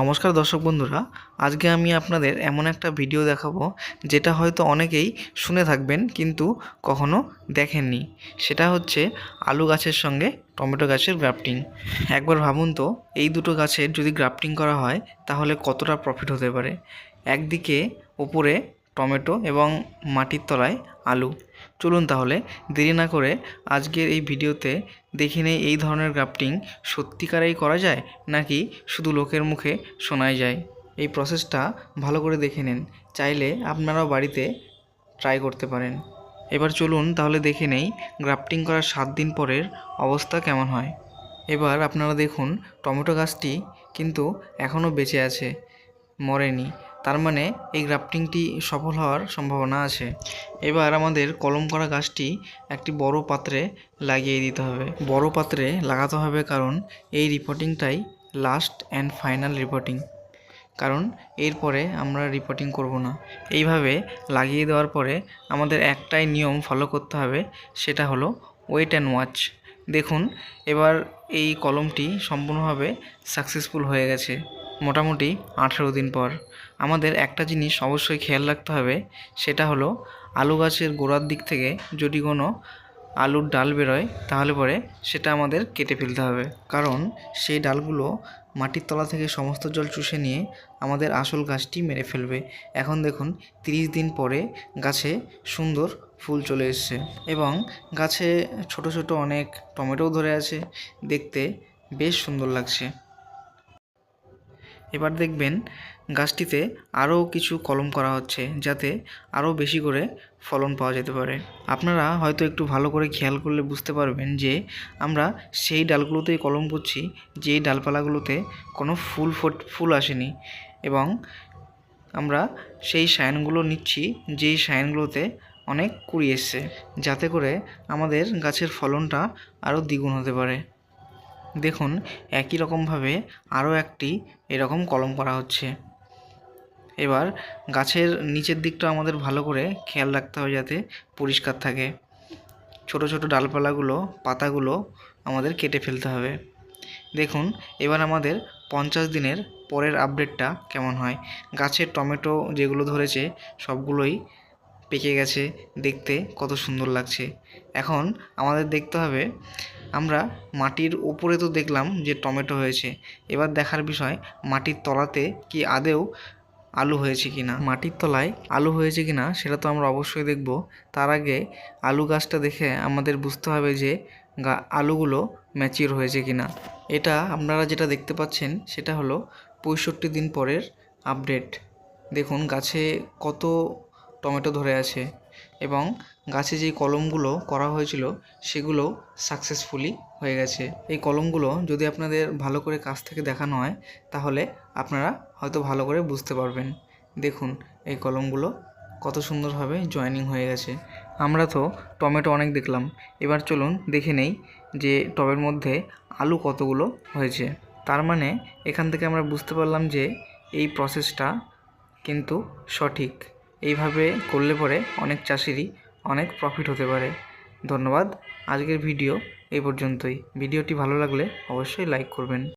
নমস্কার দর্শক বন্ধুরা, আজকে আমি আপনাদের এমন একটা ভিডিও দেখাবো, যেটা হয়তো অনেকেই শুনে থাকবেন কিন্তু কখনো দেখেননি। সেটা হচ্ছে আলু গাছের সঙ্গে টমেটো গাছের গ্রাফটিং। একবার ভাবুন তো, এই দুটো গাছের যদি গ্রাফটিং করা হয়, তাহলে কতটা প্রফিট হতে পারে? একদিকে ওপরে টমেটো এবং মাটির তলায় আলু। চলুন তাহলে দেরি না করে আজকের এই ভিডিওতে দেখে নেই এই ধরনের গ্রাফটিং সত্যিকারেই করা যায় নাকি শুধু লোকের মুখে শোনাই যায়। এই প্রসেসটা ভালো করে দেখে নিন, চাইলে আপনারাও বাড়িতে ট্রাই করতে পারেন। এবার চলুন তাহলে দেখে নেই গ্রাফটিং করার সাত দিন পরের অবস্থা কেমন হয়। এবার আপনারা দেখুন টমেটো গাছটি কিন্তু এখনও বেঁচে আছে, মরেনি। তার মানে এই গ্রাফটিংটি সফল হওয়ার সম্ভাবনা আছে। এবার আমাদের কলম করা গাছটি একটি বড় পাত্রে লাগিয়ে দিতে হবে। বড় পাত্রে লাগাতে হবে কারণ এই রিপোর্টিংটাই লাস্ট অ্যান্ড ফাইনাল রিপোর্টিং। কারণ এরপরে আমরা রিপোর্টিং করব না। এইভাবে লাগিয়ে দেওয়ার পরে আমাদের একটাই নিয়ম ফলো করতে হবে, সেটা হলো ওয়েট অ্যান্ড ওয়াচ। দেখুন, এবার এই কলমটি সম্পূর্ণভাবে সাকসেসফুল হয়ে গেছে। মোটামুটি আঠেরো দিন পর। আমাদের একটা জিনিস অবশ্যই খেয়াল রাখতে হবে, সেটা হলো আলু গাছের গোড়ার দিক থেকে যদি কোনো আলুর ডাল বেরোয়, তাহলে পরে সেটা আমাদের কেটে ফেলতে হবে। কারণ সেই ডালগুলো মাটির তলা থেকে সমস্ত জল চুষে নিয়ে আমাদের আসল গাছটি মেরে ফেলবে। এখন দেখুন, তিরিশ দিন পরে গাছে সুন্দর ফুল চলে এসছে এবং গাছে ছোট ছোট অনেক টমেটোও ধরে আছে, দেখতে বেশ সুন্দর লাগছে। এবার দেখবেন গাছটিতে আরও কিছু কলম করা হচ্ছে যাতে আরও বেশি করে ফলন পাওয়া যেতে পারে। আপনারা হয়তো একটু ভালো করে খেয়াল করলে বুঝতে পারবেন যে আমরা সেই ডালগুলোতেই কলম করছি, যেই ডালপালাগুলোতে কোনো ফুল ফোট, ফুল আসেনি এবং আমরা সেই সায়নগুলো নিচ্ছি, যেই সায়নগুলোতে অনেক কুড়ি এসছে। যাতে করে আমাদের গাছের ফলনটা আরও দ্বিগুণ হতে পারে। দেখুন, একই রকমভাবে আরও একটি এরকম কলম করা হচ্ছে। এবার গাছের নিচের দিকটা আমাদের ভালো করে খেয়াল রাখতে হবে যাতে পরিষ্কার থাকে। ছোট ছোট ডালপালাগুলো, পাতাগুলো আমাদের কেটে ফেলতে হবে। দেখুন, এবার আমাদের পঞ্চাশ দিনের পরের আপডেটটা কেমন হয়? গাছের টমেটো যেগুলো ধরেছে, সবগুলোই পেকে গেছে। দেখতে কত সুন্দর লাগছে। এখন আমাদের দেখতে হবে আমরা মাটির উপরে তো দেখলাম যে টমেটো হয়েছে। এবার দেখার বিষয়, মাটির তলাতে কি আদেও আলু হয়েছে কি না মাটির তলায় আলু হয়েছে কি না সেটা তো আমরা অবশ্যই দেখব। তার আগে আলু গাছটা দেখে আমাদের বুঝতে হবে যে আলুগুলো ম্যাচিওর হয়েছে কি না এটা আপনারা যেটা দেখতে পাচ্ছেন সেটা হলো পঁয়ষট্টি দিন পরের আপডেট। দেখুন, গাছে কত টমেটো ধরে আছে। এবং গাছে যেই কলমগুলো করা হয়েছিল সেগুলো সাকসেসফুলি হয়ে গেছে। এই কলমগুলো যদি আপনাদের ভালো করে কাছ থেকে দেখানো হয়, তাহলে আপনারা হয়তো ভালো করে বুঝতে পারবেন। দেখুন, এই কলমগুলো কত সুন্দরভাবে জয়েনিং হয়ে গেছে। আমরা তো টমেটো অনেক দেখলাম। এবার চলুন দেখে নেই যে টবের মধ্যে আলু কতগুলো হয়েছে। তার মানে এখান থেকে আমরা বুঝতে পারলাম যে এই প্রসেসটা কিন্তু সঠিক। এইভাবে করলে পরে অনেক চাষিরই অনেক প্রফিট হতে পারে। ধন্যবাদ। আজকের ভিডিও এই পর্যন্তই। ভিডিওটি ভালো লাগলে অবশ্যই লাইক করবেন।